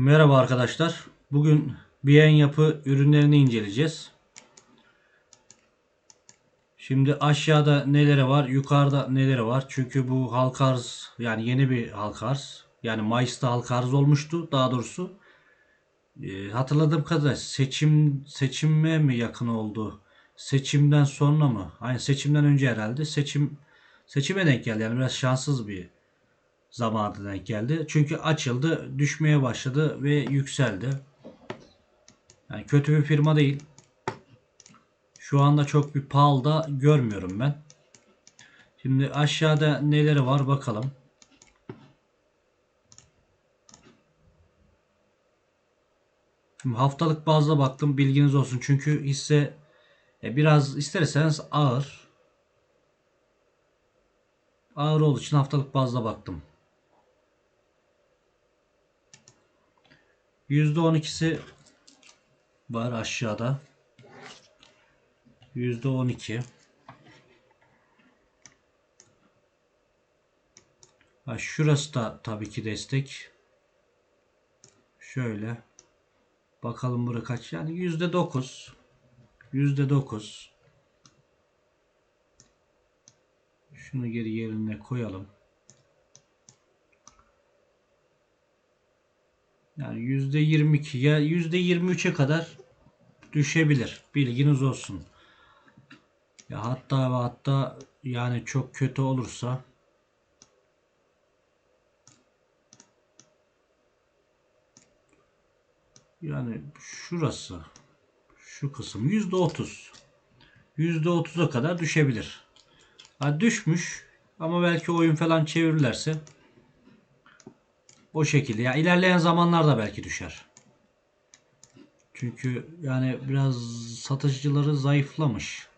Merhaba arkadaşlar. Bugün Biyen Yapı ürünlerini inceleyeceğiz. Şimdi aşağıda neleri var, yukarıda neleri var? Çünkü bu halka arz yani yeni bir halka arz. Yani Mayıs'ta halka arz olmuştu daha doğrusu. Ee, hatırladığım kadarıyla seçim seçime mi yakın oldu? Seçimden sonra mı? Aynı seçimden önce herhalde. Seçim seçime denk geldi. Yani biraz şanssız bir zamanı denk geldi. Çünkü açıldı, düşmeye başladı ve yükseldi. Yani kötü bir firma değil. Şu anda çok bir pahalı da görmüyorum ben. Şimdi aşağıda neleri var bakalım. Şimdi haftalık bazda baktım bilginiz olsun. Çünkü hisse e, biraz isterseniz ağır. Ağır olduğu için haftalık bazda baktım. %12'si var aşağıda. %12. Ha, şurası da tabii ki destek. Şöyle. Bakalım burada kaç. Yani %9. %9. Şunu geri yerine koyalım. Yani %22 ya %23'e kadar düşebilir. Bilginiz olsun. Ya hatta ve hatta yani çok kötü olursa yani şurası şu kısım %30 %30'a kadar düşebilir. Ha düşmüş ama belki oyun falan çevirirlerse o şekilde. Ya ilerleyen zamanlarda belki düşer. Çünkü yani biraz satıcıları zayıflamış.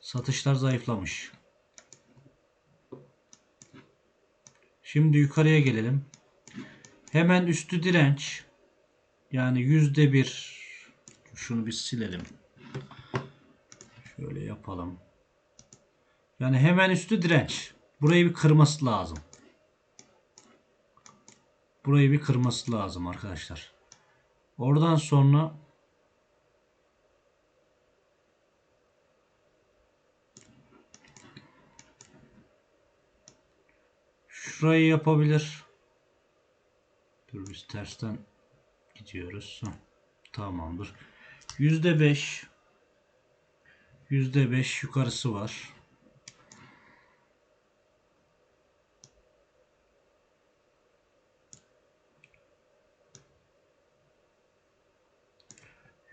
Satışlar zayıflamış. Şimdi yukarıya gelelim. Hemen üstü direnç. Yani yüzde bir. Şunu bir silelim. Şöyle yapalım. Yani hemen üstü direnç. Burayı bir kırması lazım. Burayı bir kırması lazım arkadaşlar. Oradan sonra şurayı yapabilir. Dur biz tersten gidiyoruz. Tamamdır. Yüzde beş yüzde beş yukarısı var.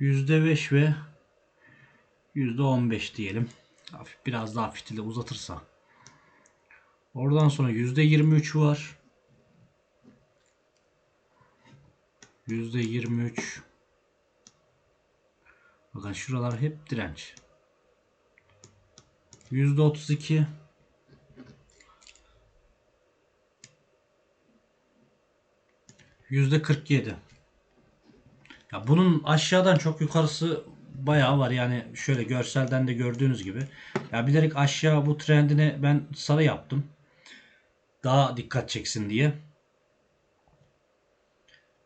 %5 ve %15 diyelim. Hafif, biraz daha fitili uzatırsa. Oradan sonra %23 var. %23 Bakın şuralar hep direnç. %32 %47 ya bunun aşağıdan çok yukarısı bayağı var. Yani şöyle görselden de gördüğünüz gibi. Ya bilerek aşağı bu trendini ben sarı yaptım. Daha dikkat çeksin diye.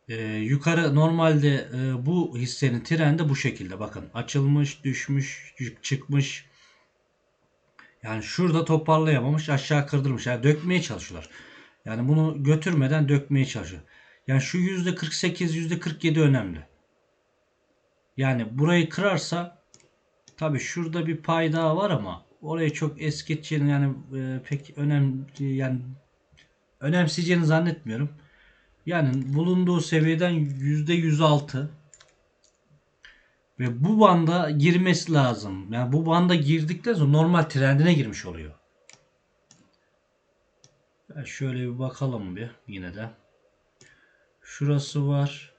Ee, yukarı normalde e, bu hissenin trendi bu şekilde. Bakın açılmış, düşmüş, çıkmış. Yani şurada toparlayamamış, aşağı kırdırmış. Yani dökmeye çalışıyorlar. Yani bunu götürmeden dökmeye çalışıyor. Yani şu %48, %47 önemli. Yani burayı kırarsa tabi şurada bir pay daha var ama orayı çok es geçeceğini yani e, pek önemli yani önemseyeceğini zannetmiyorum. Yani bulunduğu seviyeden yüzde 106 ve bu banda girmesi lazım. Yani bu banda girdikten sonra normal trendine girmiş oluyor. Yani şöyle bir bakalım bir yine de. Şurası var.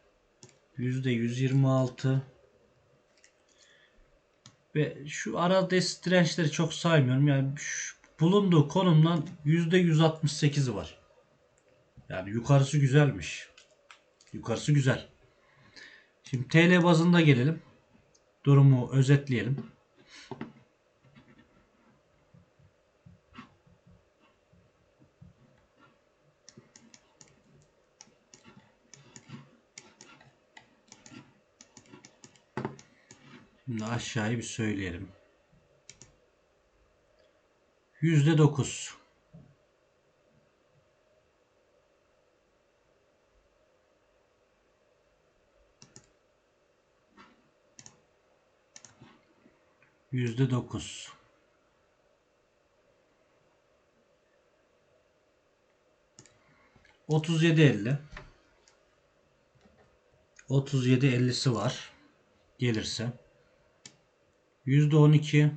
Yüzde 126 ve şu ara dirençleri çok saymıyorum. Yani bulunduğu konumdan %168'i var. Yani yukarısı güzelmiş. Yukarısı güzel. Şimdi TL bazında gelelim. Durumu özetleyelim. Şimdi aşağıyı bir söyleyelim. Yüzde dokuz. Yüzde dokuz. Otuz yedi elli. Otuz yedi ellisi var. Gelirse. Yüzde on iki.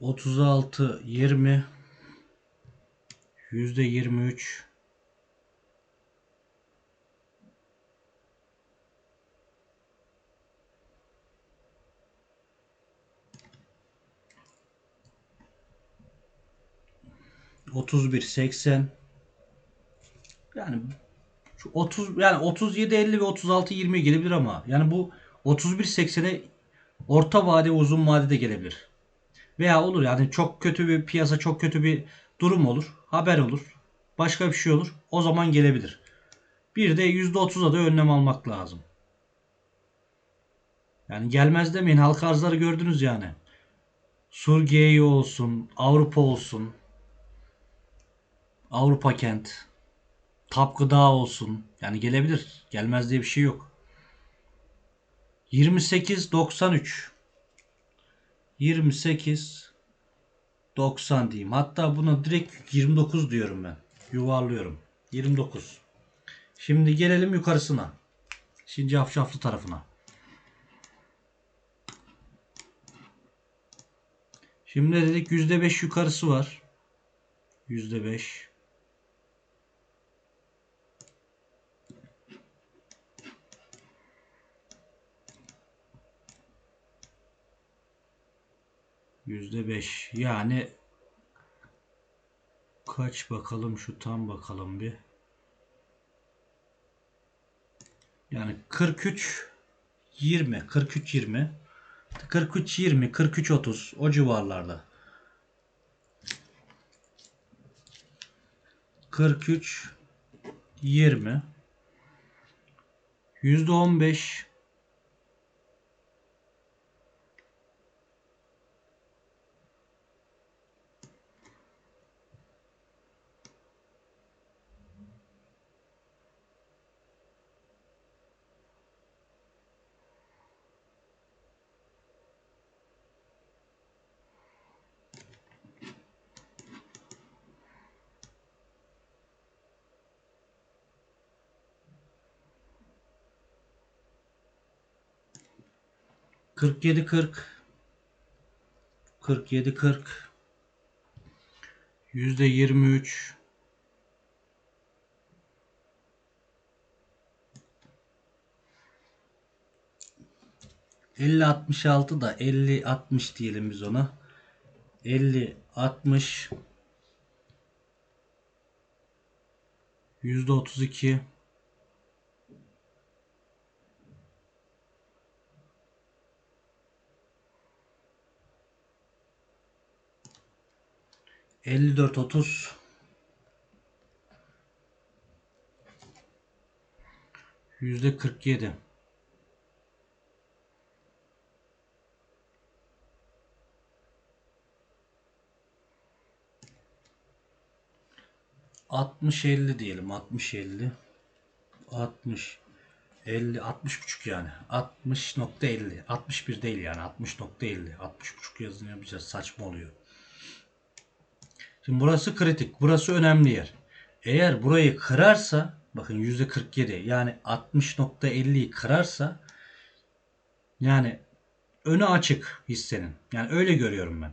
Otuz altı yirmi. Yüzde yirmi üç. Otuz bir seksen. Yani şu 30 yani 37 50 ve 36 20 gelebilir ama yani bu 31 80'e orta vade uzun vadede gelebilir. Veya olur yani çok kötü bir piyasa çok kötü bir durum olur. Haber olur. Başka bir şey olur. O zaman gelebilir. Bir de %30'a da önlem almak lazım. Yani gelmez demeyin. Halka arzları gördünüz yani. Surgiye olsun, Avrupa olsun. Avrupa kent. Tap gıda olsun. Yani gelebilir. Gelmez diye bir şey yok. 28 93 28 90 diyeyim. Hatta buna direkt 29 diyorum ben. Yuvarlıyorum. 29. Şimdi gelelim yukarısına. Şimdi cafcaflı tarafına. Şimdi dedik? %5 yukarısı var. %5. Yüzde beş. Yani kaç bakalım şu tam bakalım bir. Yani 43 20 43 20 43 20 43 30 o civarlarda. 43 20 yüzde 15 47 40 47 40 yüzde 23 50 66 da 50 60 diyelim biz ona. 50 60 yüzde 32 54 30 yüzde 47 60 50 diyelim 60 50 60 50 60 buçuk yani. 60.50 61 değil yani 60.50 60 buçuk yazını yapacağız saçma oluyor. Şimdi burası kritik. Burası önemli yer. Eğer burayı kırarsa bakın %47 yani 60.50'yi kırarsa yani önü açık hissenin. Yani öyle görüyorum ben.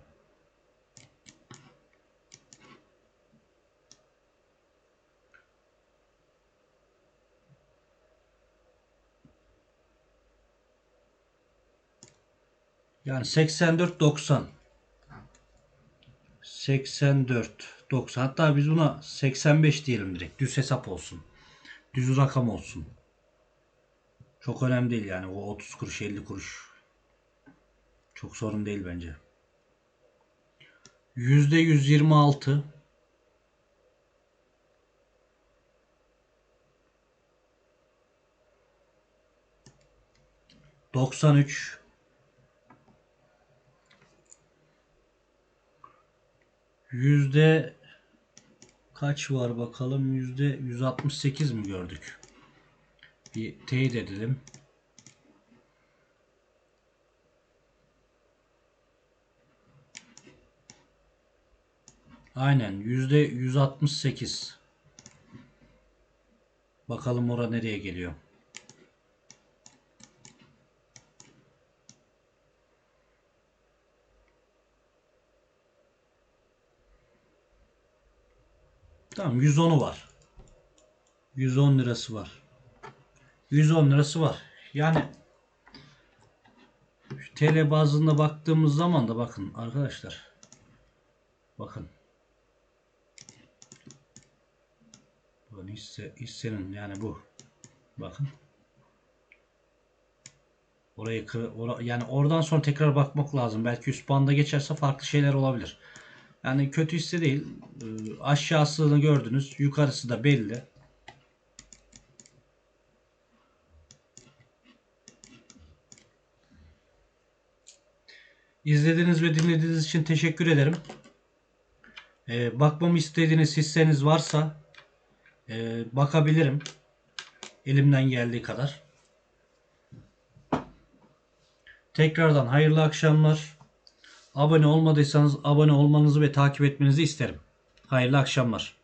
Yani 84 90 84 90 hatta biz buna 85 diyelim direkt düz hesap olsun. Düz rakam olsun. Çok önemli değil yani o 30 kuruş 50 kuruş. Çok sorun değil bence. %126 93 Yüzde kaç var bakalım? Yüzde 168 mi gördük? Bir teyit edelim. Aynen yüzde 168. Bakalım ora nereye geliyor. Tamam 110'u var. 110 lirası var. 110 lirası var. Yani şu TL bazında baktığımız zaman da bakın arkadaşlar. Bakın. Bakın hisse, hissenin yani bu. Bakın. Orayı kır, ora- yani oradan sonra tekrar bakmak lazım. Belki üst banda geçerse farklı şeyler olabilir. Yani kötü hisse değil. Ee, Aşağısını gördünüz. Yukarısı da belli. İzlediğiniz ve dinlediğiniz için teşekkür ederim. Ee, bakmamı istediğiniz hisseniz varsa e, bakabilirim. Elimden geldiği kadar. Tekrardan hayırlı akşamlar. Abone olmadıysanız abone olmanızı ve takip etmenizi isterim. Hayırlı akşamlar.